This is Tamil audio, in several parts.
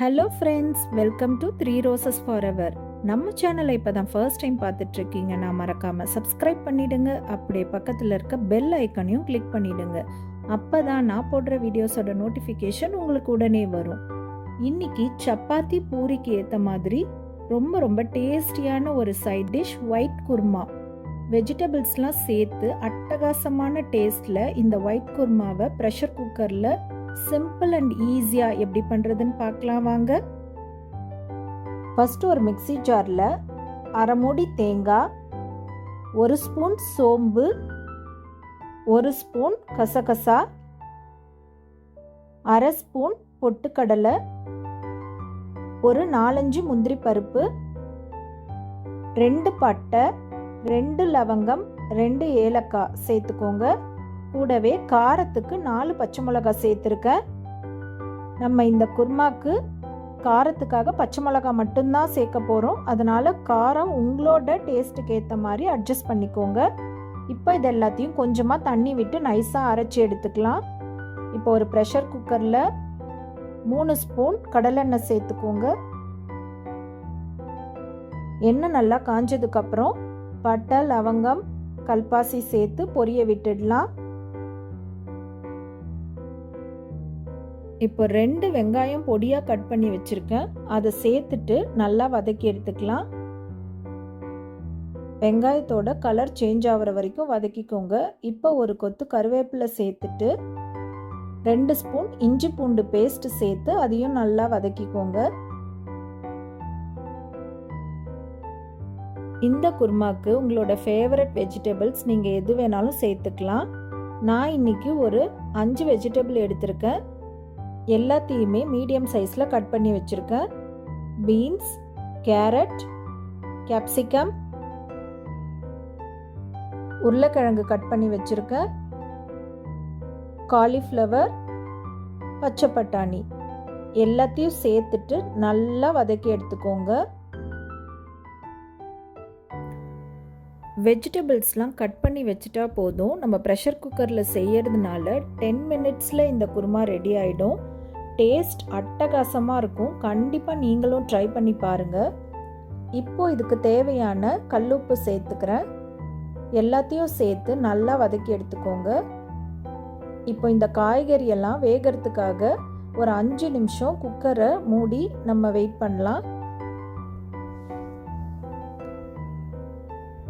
Hello friends welcome to three roses forever நம்ம சேனலை இப்போ தான் ஃபர்ஸ்ட் டைம் பார்த்துட்ருக்கீங்க நான் மறக்காமல் சப்ஸ்கிரைப் பண்ணிவிடுங்க அப்படியே பக்கத்தில் இருக்க பெல் ஐக்கனையும் கிளிக் பண்ணிவிடுங்க அப்போ தான் நான் போடுற வீடியோஸோட நோட்டிஃபிகேஷன் உங்களுக்கு உடனே வரும். இன்னைக்கு சப்பாத்தி பூரிக்கு ஏற்ற மாதிரி ரொம்ப ரொம்ப டேஸ்டியான ஒரு சைட் டிஷ் ஒயிட் குருமா வெஜிடபிள்ஸ்லாம் சேர்த்து அட்டகாசமான டேஸ்டில் இந்த ஒயிட் குருமாவை ப்ரெஷர் குக்கரில் சிம்பிள் அண்ட் ஈஸியாக எப்படி பண்ணுறதுன்னு பார்க்கலாம் வாங்க. ஃபஸ்ட்டு ஒரு மிக்ஸி ஜாரில் அரை மூடி தேங்காய் ஒரு ஸ்பூன் சோம்பு ஒரு ஸ்பூன் கசகசா அரை ஸ்பூன் பொட்டுக்கடலை ஒரு நாலஞ்சு முந்திரி பருப்பு ரெண்டு பட்டை ரெண்டு லவங்கம் ரெண்டு ஏலக்காய் சேர்த்துக்கோங்க. கூடவே காரத்துக்கு நாலு பச்சை மிளகாய் சேர்த்துருக்கேன் நம்ம இந்த குருமாக்கு காரத்துக்காக பச்சை மிளகாய் மட்டும்தான் சேர்க்க போகிறோம் அதனால் காரம் உங்களோட டேஸ்ட்டுக்கு ஏற்ற மாதிரி அட்ஜஸ்ட் பண்ணிக்கோங்க. இப்போ இது எல்லாத்தையும் கொஞ்சமாக தண்ணி விட்டு நைஸாக அரைச்சி எடுத்துக்கலாம். இப்போ ஒரு ப்ரெஷர் குக்கரில் மூணு ஸ்பூன் கடலெண்ணெய் சேர்த்துக்கோங்க. எண்ணெய் நல்லா காஞ்சதுக்கப்புறம் பட்டை லவங்கம் கல்பாசி சேர்த்து பொரிய விட்டுடலாம். இப்போ ரெண்டு வெங்காயம் பொடியாக கட் பண்ணி வச்சுருக்கேன். அதை சேர்த்துட்டு நல்லா வதக்கி எடுத்துக்கலாம். வெங்காயத்தோட கலர் சேஞ்ச் ஆகிற வரைக்கும் வதக்கிக்கோங்க. இப்போ ஒரு கொத்து கருவேப்பிலை சேர்த்துட்டு ரெண்டு ஸ்பூன் இஞ்சி பூண்டு பேஸ்ட் சேர்த்து அதையும் நல்லா வதக்கிக்கோங்க. இந்த குருமாக்கு உங்களோட ஃபேவரட் வெஜிடபிள்ஸ் நீங்கள் எது வேணாலும் சேர்த்துக்கலாம். நான் இன்னைக்கு ஒரு அஞ்சு வெஜிடபிள் எடுத்திருக்கேன். எல்லாத்தையுமே மீடியம் சைஸில் கட் பண்ணி வச்சுருக்கேன் பீன்ஸ் கேரட் கேப்சிகம் உருளைக்கிழங்கு கட் பண்ணி வச்சுருக்கேன் காலிஃப்ளவர் பச்சை பட்டாணி எல்லாத்தையும் சேர்த்துட்டு நல்லா வதக்கி எடுத்துக்கோங்க. வெஜிடபிள்ஸ்லாம் கட் பண்ணி வச்சுட்டா போதும். நம்ம ப்ரெஷர் குக்கரில் செய்யறதுனால டென் மினிட்ஸில் இந்த குருமா ரெடி ஆகிடும் டேஸ்ட் அட்டகாசமாக இருக்கும். கண்டிப்பாக நீங்களும் ட்ரை பண்ணி பாருங்கள் இப்போது இதுக்கு தேவையான கல்லுப்பு சேர்த்துக்கிறேன். எல்லாத்தையும் சேர்த்து நல்லா வதக்கி எடுத்துக்கோங்க. இப்போ இந்த காய்கறியெல்லாம் வேகிறதுக்காக ஒரு அஞ்சு நிமிஷம் குக்கரை மூடி நம்ம வெயிட் பண்ணலாம்.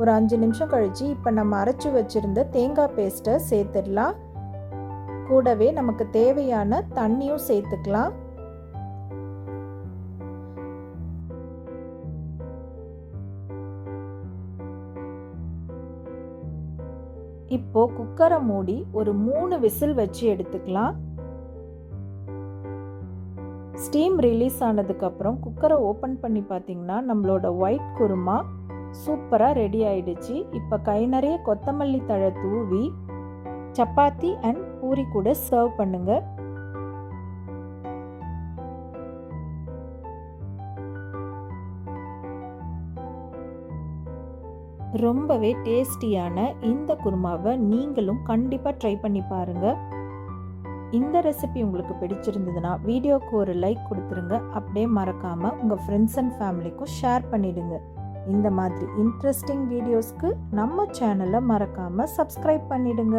ஒரு அஞ்சு நிமிஷம் கழித்து இப்போ நம்ம அரைச்சி வச்சுருந்த தேங்காய் பேஸ்ட்டை சேர்த்துடலாம். கூடவே நமக்கு தேவையான தண்ணியும் சேர்த்துக்கலாம். இப்போ குக்கரை மூடி ஒரு மூணு விசில் வச்சு எடுத்துக்கலாம். ஸ்டீம் ரிலீஸ் ஆனதுக்கப்புறம் குக்கரை ஓப்பன் பண்ணி பார்த்தீங்கன்னா நம்மளோட ஒயிட் குருமா சூப்பராக ரெடி ஆயிடுச்சு. இப்போ கை நிறைய கொத்தமல்லி தழை தூவி சப்பாத்தி அண்ட் பூரி கூட சர்வ் பண்ணுங்க. ரொம்பவே டேஸ்டியான இந்த குருமாவை நீங்களும் கண்டிப்பாக ட்ரை பண்ணி பாருங்கள் இந்த ரெசிபி உங்களுக்கு பிடிச்சிருந்ததுன்னா வீடியோக்கு ஒரு லைக் கொடுத்துருங்க. அப்படியே மறக்காமல் உங்கள் ஃப்ரெண்ட்ஸ் அண்ட் ஃபேமிலிக்கும் ஷேர் பண்ணிடுங்க. இந்த மாதிரி இன்ட்ரெஸ்டிங் வீடியோஸ்க்கு நம்ம சேனலை மறக்காமல் சப்ஸ்கிரைப் பண்ணிடுங்க.